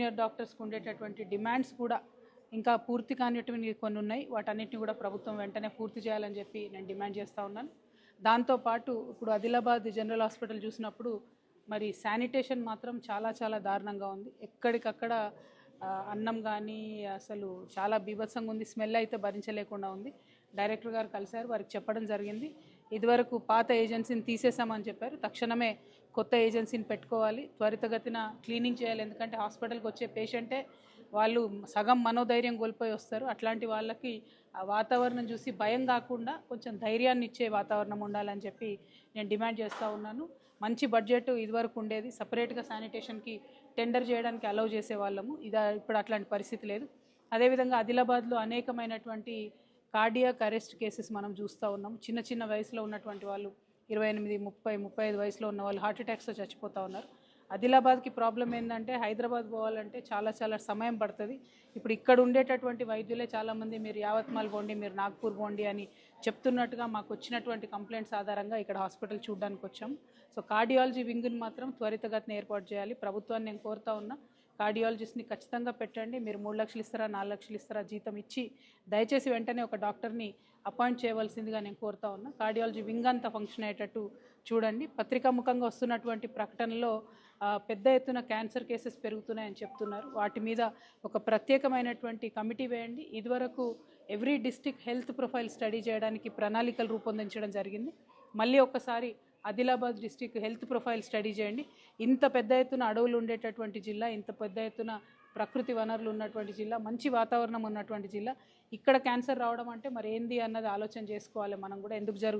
Junior డాక్టర్స్కి ఉండేటటువంటి demands కూడా ఇంకా పూర్తి కానివి కొన్ని ఉన్నాయి. వాటన్నిటిని కూడా ప్రభుత్వం వెంటనే పూర్తి చేయాలని చెప్పి నేను డిమాండ్ చేస్తూ ఉన్నాను. దాంతోపాటు ఇప్పుడు ఆదిలాబాద్ జనరల్ హాస్పిటల్ చూసినప్పుడు మరి శానిటేషన్ మాత్రం చాలా చాలా దారుణంగా ఉంది. ఎక్కడికక్కడ అన్నం కానీ అసలు చాలా బీభత్సంగా ఉంది. స్మెల్ అయితే భరించలేకుండా ఉంది. డైరెక్టర్ గారు కలిశారు. వారికి చెప్పడం జరిగింది. ఇదివరకు పాత ఏజెన్సీని తీసేసామని చెప్పారు. తక్షణమే కొత్త ఏజెన్సీని పెట్టుకోవాలి. త్వరితగతిన క్లీనింగ్ చేయాలి. ఎందుకంటే హాస్పిటల్కి వచ్చే పేషెంటే వాళ్ళు సగం మనోధైర్యం కోల్పోయి వస్తారు. అట్లాంటి వాళ్ళకి ఆ వాతావరణం చూసి భయం కాకుండా కొంచెం ధైర్యాన్ని ఇచ్చే వాతావరణం ఉండాలని చెప్పి నేను డిమాండ్ చేస్తూ ఉన్నాను. మంచి బడ్జెట్ ఇదివరకు ఉండేది. సపరేట్గా శానిటేషన్కి టెండర్ చేయడానికి అలౌ చేసేవాళ్ళము. ఇది ఇప్పుడు అట్లాంటి పరిస్థితి లేదు. అదేవిధంగా ఆదిలాబాద్లో అనేకమైనటువంటి కార్డియాక్ అరెస్ట్ కేసెస్ మనం చూస్తూ ఉన్నాం. చిన్న చిన్న వయసులో ఉన్నటువంటి వాళ్ళు ఇరవై ఎనిమిది ముప్పై ముప్పై ఐదు వయసులో ఉన్న వాళ్ళు హార్ట్ అటాక్స్తో చచ్చిపోతూ ఉన్నారు. ఆదిలాబాద్కి ప్రాబ్లం ఏంటంటే హైదరాబాద్ పోవాలంటే చాలా చాలా సమయం పడుతుంది. ఇప్పుడు ఇక్కడ ఉండేటటువంటి వైద్యులే చాలామంది మీరు యావత్మాల్ పోండి మీరు నాగ్పూర్ పోండి అని చెప్తున్నట్టుగా మాకు వచ్చినటువంటి కంప్లైంట్స్ ఆధారంగా ఇక్కడ హాస్పిటల్ చూడడానికి వచ్చాం సో కార్డియాలజీ వింగ్ని మాత్రం త్వరితగతిన ఏర్పాటు చేయాలి. ప్రభుత్వాన్ని నేను కోరుతా ఉన్నా. కార్డియాలజిస్ట్ని ఖచ్చితంగా పెట్టండి. మీరు మూడు లక్షలు ఇస్తారా నాలుగు లక్షలు ఇస్తారా జీతం ఇచ్చి దయచేసి వెంటనే ఒక డాక్టర్ని అపాయింట్ చేయవలసిందిగా నేను కోరుతా ఉన్నా. కార్డియాలజీ వింగ్ అంతా ఫంక్షన్ అయ్యేటట్టు చూడండి. పత్రికాముఖంగా వస్తున్నటువంటి ప్రకటనలో పెద్ద ఎత్తున క్యాన్సర్ కేసెస్ పెరుగుతున్నాయని చెప్తున్నారు. వాటి మీద ఒక ప్రత్యేకమైనటువంటి కమిటీ వేయండి. ఇదివరకు every district health profile study చేయడానికి ప్రణాళికలు రూపొందించడం జరిగింది. మళ్ళీ ఒకసారి Adilabad district health profile study చేయండి. ఇంత పెద్ద ఎత్తున అడవులు ఉండేటటువంటి జిల్లా ఇంత పెద్ద ఎత్తున ప్రకృతి వనరులు ఉన్నటువంటి జిల్లా మంచి వాతావరణం ఉన్నటువంటి జిల్లా. ఇక్కడ క్యాన్సర్ రావడం అంటే మరి ఏంది అన్నది ఆలోచన చేసుకోవాలి మనం కూడా. ఎందుకు జరుగుతుంది?